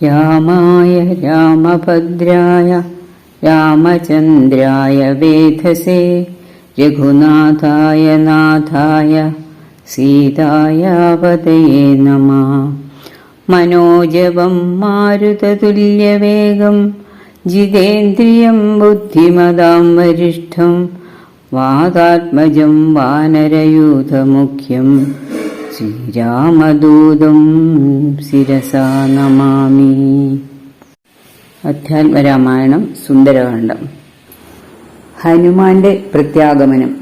രാമായ രാമഭദ്രായ രാമചന്ദ്രായ വേധസേ രഘുനാഥായ നാഥായ സീതായ പതയേ നമ. മനോജവം മാരുതതുല്യവേഗം ജിതേന്ദ്രിയം ബുദ്ധിമതാം വരിഷ്ഠം വാതാത്മജം വാനരയൂഥമുഖ്യം. ശ്രീരാമദൂതം ശിരസാ നമാമി. അധ്യാത്മരാമായണം സുന്ദരകാന്ഡം. ഹനുമാന്റെ പ്രത്യാഗമനം.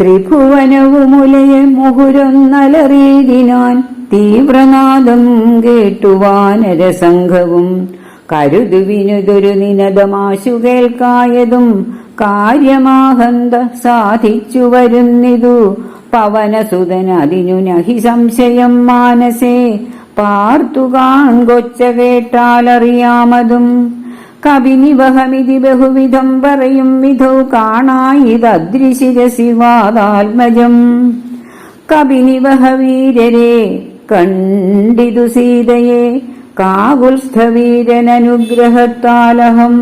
ത്രിഭുവനവുമുലയെ മുഹുരൊന്നലറിയിടിനാൻ തീവ്രനാദം കേട്ടുവാനരസംഘവും കരുതുവിനുതൊരു നിനദമാശു കേൾക്കായതും കാര്യമാഹന്ത സാധിച്ചു വരുന്നിതു പവനസുതൻ അതിനു നഹി സംശയം മാനസേ. പാർത്തു കാൺകൊച്ച കേട്ടാലറിയാമതും കവിനിവഹമിതി ബഹുവിധം പറയും വിധൗ കാണായിതദ്രിശിരസി വാതാത്മജം. കവിനിവഹ വീരരെ കണ്ടിതു സീതയെ കാകുൽസ്ഥവീരനുഗ്രഹത്താലഹം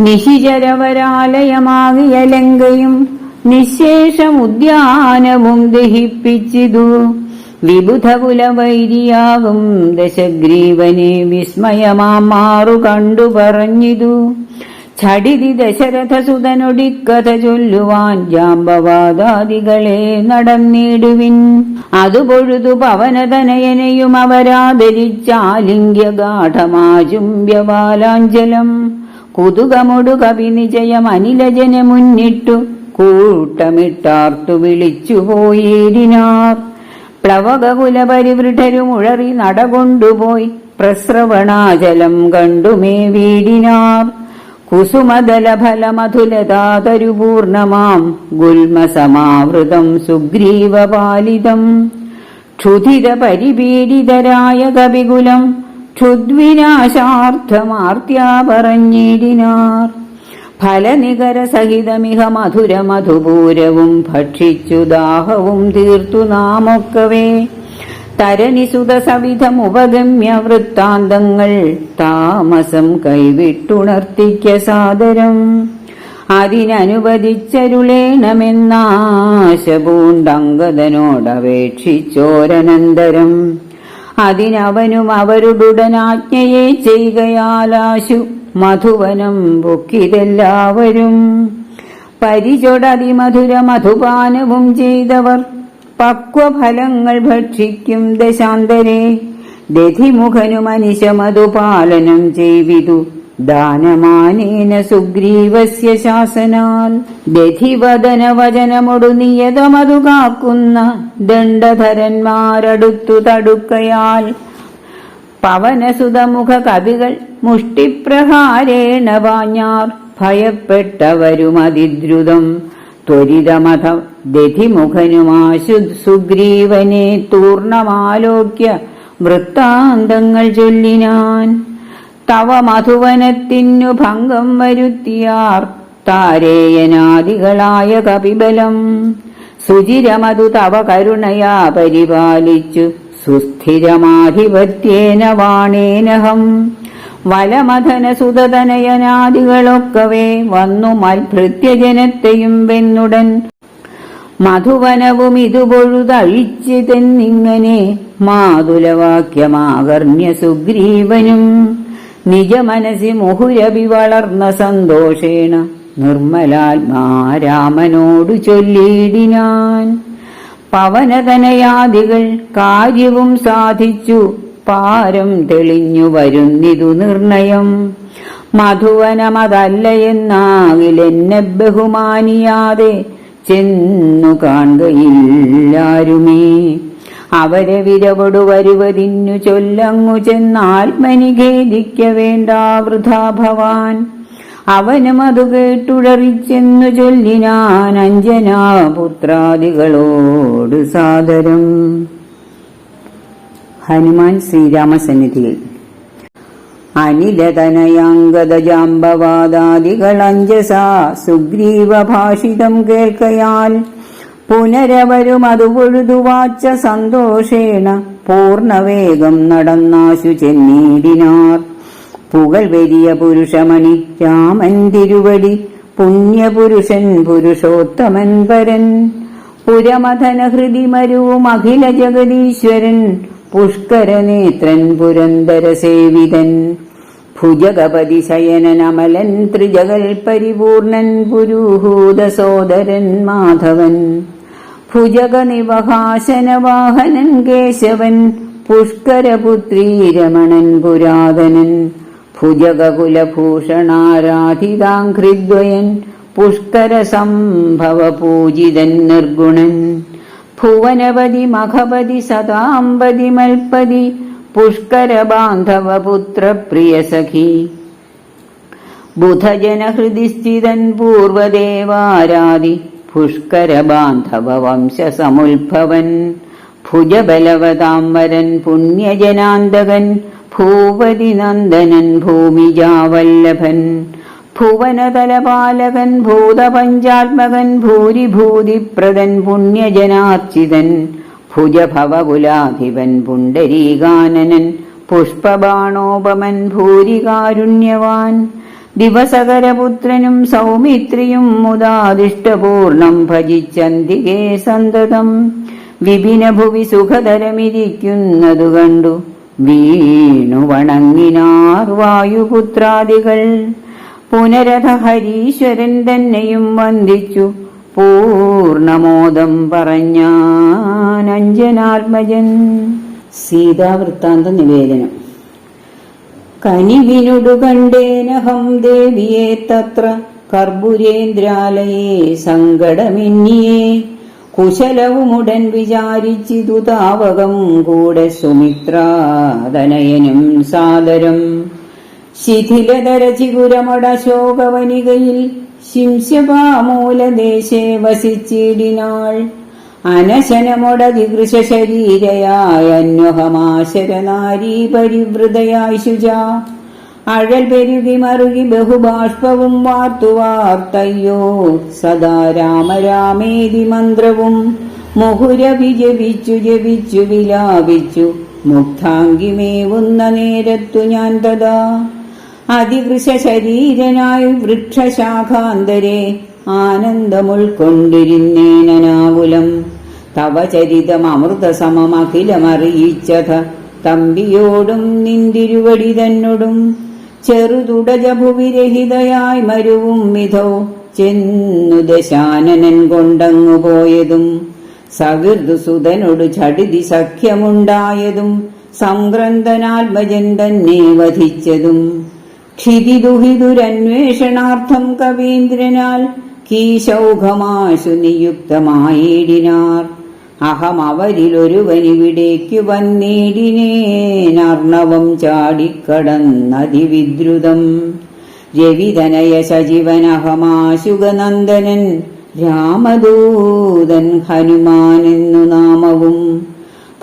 നിശിചരവരാലയമാകിയ ലങ്കയും നിശേഷമുദ്യാനവും ദഹിപ്പിച്ചിതു. വിബുധകുലവൈരിയാകും ദശഗ്രീവനെ വിസ്മയമാറു കണ്ടു പറഞ്ഞിതു. ഛടിതി ദശരഥസുതനൊടിക്കഥ ചൊല്ലുവാൻ ജാമ്പവാദാദികളെ നടന്നിടുവിൻ. അതുപൊഴുതു പവനതനയനെയും പവനതനയനെയും അവരാദരിച്ചാലിംഗ്യഗാഠമാചുംബ്യബാലാഞ്ചലം കുതുകമൊടു കവിനിജയം അനിലജനെ മുന്നിട്ടു. കൂട്ടമിട്ടാർത്തു വിളിച്ചുപോയിടിനാർ പ്ലവകുല പരിവൃഢരുമുഴറി നടകൊണ്ടുപോയി പ്രസ്രവണാചലം കണ്ടുമേ വീടിനാർ. കുസുമദലഫലമധുലതാതരുപൂർണമാം ഗുൽമസമാവൃതം സുഗ്രീവപാലിതം. ക്ഷുധിത പരിപീഡിതരായ കവികുലം ക്ഷുദ്വിനാശാർത്ഥമാർത്യാ പറഞ്ഞിടിനാർ ഫലനികര സഹിതമിഹ മധുര മധുപൂരവും ഭക്ഷിച്ചു ദാഹവും തീർത്തു നാമൊക്കവേ തരനിസുത സവിധം ഉപഗമ്യ വൃത്താന്തങ്ങൾ താമസം കൈവിട്ടുണർത്തിക്ക സാദരം. അതിനനുവദിച്ചരുളേണമെന്നാശപൂണ്ടങ്കതനോടപേക്ഷിച്ചോരനന്തരം. അതിനവനും അവരുടുടനാജ്ഞയെ ചെയ്യുകയാലാശു മധുവനം പൊക്കിതെല്ലാവരും പരിചൊടതി മധുര മധുപാനവും ചെയ്തവർ പക്വഫലങ്ങൾ ഭക്ഷിക്കും ദശാന്തരെ. ദധിമുഖനു മനുഷ്യമധുപാലനം ചെയ്വിതു. ദാനമാനേന സുഗ്രീവസ്യ ശാസനാൽ. ദധിവദന വചനമൊടു നിയതമതു കാക്കുന്ന ദണ്ഡധരന്മാരടുത്തു തടുക്കയാൽ പവനസുതമുഖ കവികൾ മുഷ്ടിപ്രഹാരേണ വാഞ്ഞാർ ഭയപ്പെട്ടവരുമതിദ്രുതം. ത്വരിതമഥ ദധിമുഖനുമാശു സുഗ്രീവനെ തൂർണമാലോക്യ വൃത്താന്തങ്ങൾ ചൊല്ലിനാൻ. തവ മധുവനത്തിനു ഭംഗം വരുത്തിയാർ താരേയനാദികളായ കപിബലം. സുചിരമതു തവ കരുണയാ പരിപാലിച്ചു സുസ്ഥിരമാധിപത്യേന വാണേനഹം. വലമഥനസുതനയനാദികളൊക്കവേ വന്നു മൽഭൃത്യജനത്തെയും വെന്നുടൻ. മധുവനവും ഇതുപൊഴുതഴിച്ചിതെന്നിങ്ങനെ മാതുലവാക്യമാകർണ്യ സുഗ്രീവനും. നിജമനസി മുഹുരവി വളർന്ന സന്തോഷേണ നിർമ്മലാത്മാരാമനോടു ചൊല്ലിയിടിനാൻ. പവനതനയാദികൾ കാര്യവും സാധിച്ചു. പാരം തെളിഞ്ഞു വരുന്നിതു നിർണയം. മധുവനമതല്ലയെന്നാകിലെന്നെ ബഹുമാനിയാതെ ചെന്നു കാണുകയില്ലാരുമേ. അവരെ വിരവടു വരുവതിന്നു ചൊല്ലങ്ങു ചെന്നാത്മനി ഖേദിക്ക വേണ്ട വൃഥാ ഭവാൻ അവനും അത് കേട്ടുഴറിച്ചെന്നു ചൊല്ലിനാൻ അഞ്ജനാ പുത്രാദികളോട് സാദരം. ഹനുമാൻ ശ്രീരാമസന്നിധിയിൽ. അനിലതനയാംഗതജാംബവാദാദികളഞ്ജസാ സുഗ്രീവ ഭാഷിതം കേൾക്കയാൽ പുനരവരും അത് പൊഴുതുവാച്ച സന്തോഷേണ പൂർണവേഗം നടന്നാശു ചെന്നീടിനാർ. പുകൾ വലിയ പുരുഷമണി രാമൻ തിരുവടി പുണ്യപുരുഷൻ പുരുഷോത്തമൻ പരൻ പുരമഥന ഹൃദി മരുവും അഖില ജഗദീശ്വരൻ പുഷ്കരനേത്രൻ പുരന്തര സേവിതൻ. ഭുജഗപതി ശയനൻ അമലൻ ത്രിജഗൽ പരിപൂർണൻ പുരുഹൂത സോദരൻ മാധവൻ. ഭുജഗ നിവഹാസന വാഹനൻ കേശവൻ പുഷ്കരപുത്രീ രമണൻ പുരാതനൻ. ഭുജഗകുലഭൂഷണാരാധിതാഘ്രിദ്വയൻ പുഷ്കര സംഭവ പൂജിതൻ നിർഗുണൻ. ഭുവനപതി മഖപതി സദാംബതി മൽപതി പുഷ്കര ബാന്ധവ പുത്ര പ്രിയ സഖി ബുധജന സ്ഥിതൻ പൂർവദേവാരാദി പുഷ്കര ബാന്ധവ വംശ സമുത്ഭവൻ ഭുജബലവതാംബരൻ പുണ്യജനാന്തകൻ ഭൂപതി നന്ദനൻ ഭൂമിജാവല്ലഭൻ ഭുവനതലപാലകൻ ഭൂതപഞ്ചാത്മകൻ ഭൂരിഭൂതിപ്രദൻ പുണ്യജനാർച്ചിതൻ ഭുജഭവകുലാധിപൻ പുണ്ടരീകാനനൻ പുഷ്പബാണോപമൻ ഭൂരികാരുണ്യവാൻ ദിവസകരപുത്രനും സൗമിത്രിയും മുദാദിഷ്ടപൂർണം ഭജിച്ചന്തികേ സന്തതം. വിപിനഭുവി സുഖതരമിരിക്കുന്നതു കണ്ടു. വീണു വണങ്ങിനാർ വായുപുത്രാദികൾ. പുനരഥ ഹരീശ്വരൻ തന്നെയും വന്ദിച്ചു. പൂർണമോദം പറഞ്ഞാൻ സീതാവൃത്താന്ത നിവേദനം കനിവിനുടു കണ്ടേനഹം ദേവിയെ തത്ര കർബുരേന്ദ്രാലയേ സങ്കടമിന്നിയേ. കുശലവുമുടൻ വിചാരിച്ചിതു താവകം കൂടെ സുമിത്രാതനയനും സാദരം. ശിഥിലതര ചിഗുരമട ശോകവനികയിൽ ശിംശപാമൂലദേശേ വസിച്ചിടിനാൾ. അനശനമൊടതികൃശ ശരീരയായ അന്വഹമാശരനാരീ പരിവൃതയായി ശുച. അഴൽ പെരുകി മറുകി ബഹുബാഷ്പവും വാർത്തു വാർത്തയ്യോ സദാ രാമ രാമേതി മന്ത്രവും മുഹുരവി ജപിച്ചു ജപിച്ചു വിലാപിച്ചു. മുക്താങ്കിമേവുന്ന നേരത്തു ഞാൻ തഥാ. അതിവൃഷ ശരീരനായി വൃക്ഷശാഖാന്തരെ ആനന്ദമുൾക്കൊണ്ടിരുന്നേനാകുലം തവ ചരിതം അമൃതസമമഖിലമറിയിച്ചത തമ്പിയോടും നിന്തിരുവടി തന്നോടും. ചെറുതുടജഭുവിരഹിതയായി മരുവും വിധോ ചെന്നു ദശാനനൻ കൊണ്ടങ്ങു പോയതും സകൃതുസുതനോട് ചടിതി സഖ്യമുണ്ടായതും സംഗ്രന്ഥനാത്മജൻ തന്നെ വധിച്ചതും. ക്ഷിതിദുഹിതുരന്വേഷണാർത്ഥം കവീന്ദ്രനാൽ കീശൗഘമാശു നിയുക്തമായിടിനാർ. അഹം അവരിലൊരുവനിവിടേക്കു വന്നിടിനേനർണവം ചാടിക്കടന്നതിവിദ്രുതം. രവിതനയ സജീവനഹമാശുഗനന്ദനൻ രാമദൂതൻ ഹനുമാനെന്നു നാമവും.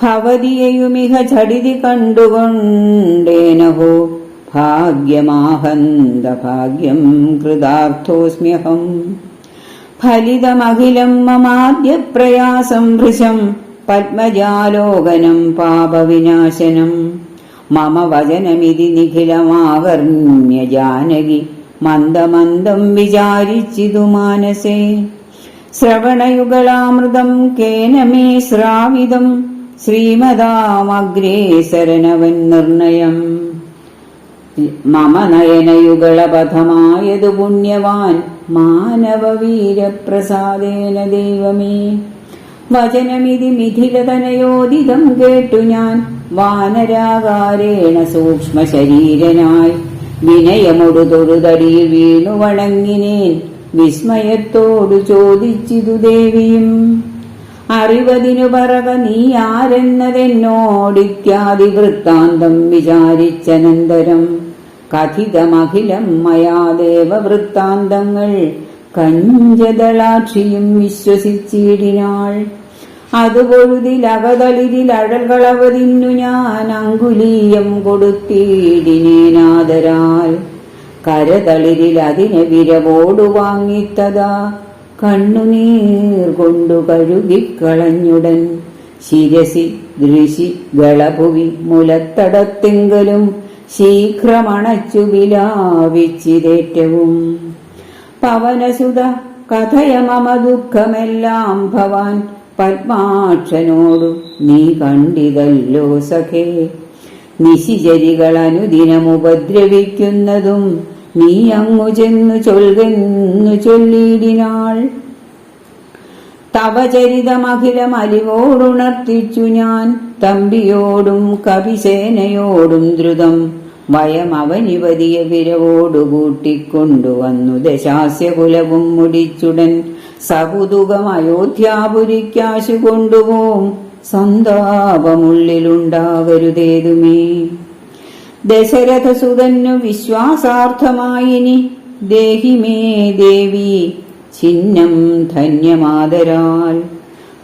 ഭവതിയെയുമിഹ ചടിതി കണ്ടുകൊണ്ടേനഹോ ഭാഗ്യമാഹന്ത ഭാഗ്യം കൃതാർത്ഥോസ്മ്യഹം. ഫലിതമഖിലം മമാദ്യപ്രയാസം ഭൃശം പത്മജാലോകനം പാപവിനാശനം. മമ വചനമിതി നിഖിലമാകർണ്യ ജാനകി. മന്ദമന്ദം വിചാരിച്ചിതു മാനസേ. ശ്രവണയുഗളാമൃതം കേന മേ ശ്രാവിതം ശ്രീമതാമഗ്രേസരനവൻ നിർണയം. മമ നയനയുഗളപഥമായതു പുണ്യവാൻ മാനവവീരപ്രസാദേന ദൈവമേ. വചനമിതി മിഥിലതനയോദിതം കേട്ടു ഞാൻ. വാനരാകാരേണ സൂക്ഷ്മ ശരീരനായി വിനയമൊടു തൊടുതടിയിൽ വീണു വണങ്ങിനേൻ. വിസ്മയത്തോടു ചോദിച്ചിതു ദേവിയും അറിവതിനു പറക നീ ആരെന്നതെന്നോടിത്യാദി വൃത്താന്തം വിചാരിച്ചനന്തരം. കഥിതമഖിലം മയാ ദേവവൃത്താന്തങ്ങൾ കഞ്ചദളാക്ഷിയും വിശ്വസിച്ചിടിനാൾ. അതുപൊഴുതിലകതളിരിൽ അഴൽകളവതിന്നു ഞാൻ അങ്കുലീയം കൊടുത്തിടിനേനാദരാൽ. കരതളിരിൽ അതിനെ വിരവോടു വാങ്ങിത്തതാ. കണ്ണുനീർ കൊണ്ടു കഴുകിക്കളഞ്ഞുടൻ. ശിരസി ദൃശി ഗളഭുവി മുലത്തടത്തെങ്കിലും ശീഘ്രമണച്ചു വിലാവിച്ചിതേറ്റവും പവനസുത കഥയ മമ ദുഃഖമെല്ലാം ഭവാൻ പത്മാക്ഷനോടു നീ കണ്ടിതല്ലോ സഖേ. നിശിചരികൾ അനുദിനമുപദ്രവിക്കുന്നതും നീ അങ്ങു ചെന്നു ചൊൽകെന്നു ചൊല്ലിയിടിനാൾ. തവ ചരിതമഖിലം അലിവോടുണർത്തിച്ചു ഞാൻ തമ്പിയോടും കവിസേനയോടും ദ്രുതം വയം അവനിവതിയ വിരവോടുകൂട്ടിക്കൊണ്ടു വന്നു ദശാസ്യകുലവും മുടിച്ചുടൻ സകുതുകം അയോധ്യാപുരിക്കാശു കൊണ്ടുപോം. സന്താപമുള്ളിലുണ്ടാകരുതേതുമേ. ദശരഥസുതന്നു വിശ്വാസാർത്ഥമായിനി. ദേഹിമേ ദേവി ചിഹ്നം ധന്യമാതരാൽ.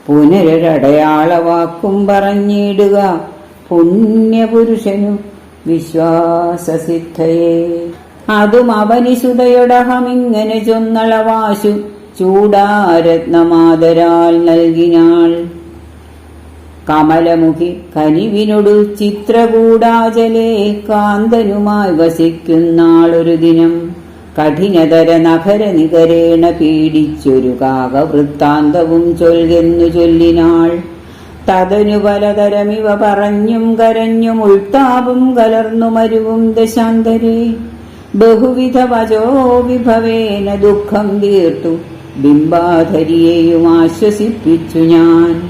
പുനരടയാളവാക്കും പറഞ്ഞിടുക പുണ്യപുരുഷനു വിശ്വാസസിദ്ധയെ. അതും അവനിശുതയുടഹമിങ്ങനെ ചൊന്നളവാശു ചൂടാരത്നമാതരാൽ നൽകിനാൾ. കമലമുഖി കനിവിനൊടു ചിത്രകൂടാചലേ കാന്തനുമായി വസിക്കുന്നാളൊരു ദിനം കഠിനതര നഖര നികരേണ പീഡിച്ചൊരു കാക വൃത്താന്തവും ചൊല്ലെന്നു ചൊല്ലിനാൾ. തതനു പലതരമിവ പറഞ്ഞും കരഞ്ഞും ഉൾത്താപും കലർന്നു മരുവും ദശാന്തരേ. ബഹുവിധ വചോ വിഭവേന ദുഃഖം തീർത്തു. ബിംബാധരിയെയും ആശ്വസിപ്പിച്ചു ഞാൻ.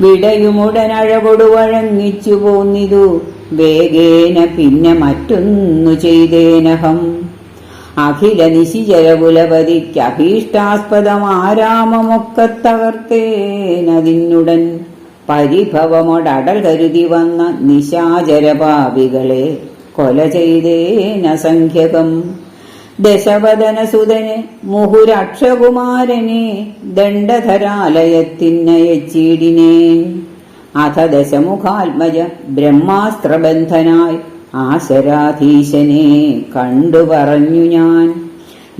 വിടയുമുടനഴകൊടു വഴങ്ങിച്ചു പോന്നിതു. വേഗേന പിന്നെ മറ്റൊന്നു ചെയ്തേനഹം. അഖില നിശിചരകുലപതിക്ക് അഭീഷ്ടാസ്പദമാരാമമൊക്കെ തകർത്തേനതിനുടൻ പരിഭവമൊടടൽ കരുതി വന്ന നിശാചരപാപികളെ കൊല ചെയ്തേനസംഖ്യകം ദശവദനസുതനെ മുഹുരക്ഷകുമാരനെ ദണ്ഡധരാലയത്തിനയച്ചീടിനേൻ അഥ ദശമുഖാത്മജ ബ്രഹ്മാസ്ത്രബന്ധനായി ആശരാധീശനെ കണ്ടു പറഞ്ഞു ഞാൻ.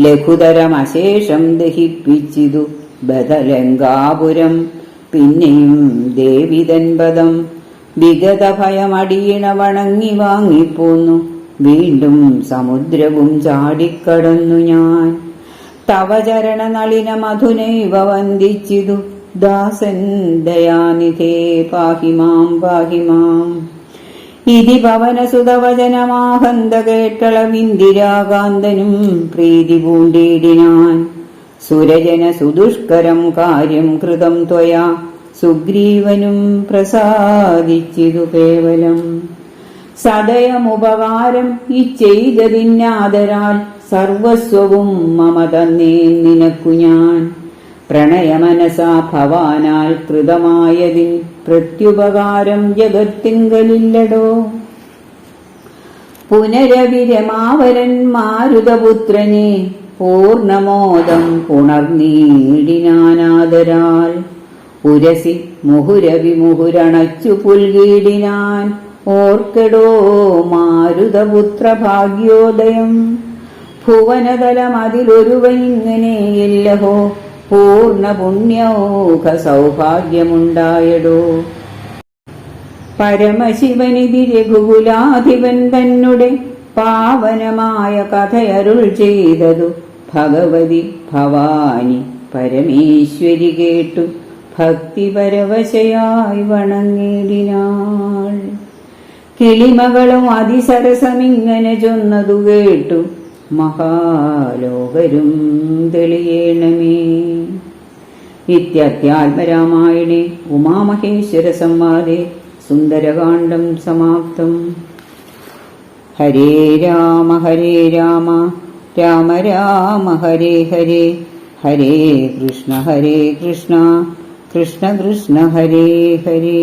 ലഘുതരമശേഷം ദഹിപ്പിച്ചിതു ബദലങ്കാപുരം. പിന്നെയും ദേവിതൻപദം വിഗത ഭയമടിയണ വണങ്ങി വാങ്ങിപ്പോന്നു. വീണ്ടും സമുദ്രവും ചാടിക്കടന്നു ഞാൻ. തവ ചരണ നളിന മധുനൈവ വന്ദിച്ചിതു. ദാസൻ ദയാനിധേ പാഹിമാം പാഹിമാം. ഇതി പവനസുതവചനമാഹന്ത കേട്ടളവിന്ദിരാകാന്തനും പ്രീതി പൂണ്ടേടിനാൻ. സുരജന സുദുഷ്കരം കാര്യം കൃതം ത്വയാ. സുഗ്രീവനും പ്രസാദിച്ചിതു കേവലം. സദയമുപകാരം ഇച്ചെയ്തതിന്നാദരാൽ സർവസ്വവും മമ തന്നേ നിനക്കു ഞാൻ. പ്രണയമനസാ ഭവാനാൽ കൃതമായതിൻ പ്രത്യുപകാരം ജഗത്തിങ്കലില്ലടോ പുനരവിരമാവരൻ മാരുതപുത്രനെ പൂർണമോദം പുണർനീടിനാനാദരാൽ ഉരസി മുഹുരവിമുഹുരണച്ചു പുൽകീടിനാൻ. ഓർക്കടോ മാരുതപുത്ര ഭാഗ്യോദയം ഭുവനതലം അതിലൊരുവൻ പൂർണ പുണ്യൗഖ സൗഭാഗ്യമുണ്ടായടോ പരമശിവനിധി രഘുകുലാധിപൻ തന്നെ പാവനമായ കഥയരുൾ ചെയ്തതു ഭഗവതി ഭവാനി പരമേശ്വരി കേട്ടു ഭക്തിപരവശയായി വണങ്ങിടിനാൾ കിളിമകളും അതിസരസമിങ്ങനെ ചൊന്നതു കേട്ടു മഹാലോകരും തെളിയേണമേ ഇത്യത്യാത്മരാമായണേ ഉമാമഹേശ്വര സംവാദേ സുന്ദരകാണ്ഡം സമാപ്തം. ഹരേ രാമ ഹരേ രാമ രാമ രാമ ഹരേ ഹരേ ഹരേ കൃഷ്ണ ഹരേ കൃഷ്ണ കൃഷ്ണ കൃഷ്ണ ഹരേ ഹരേ.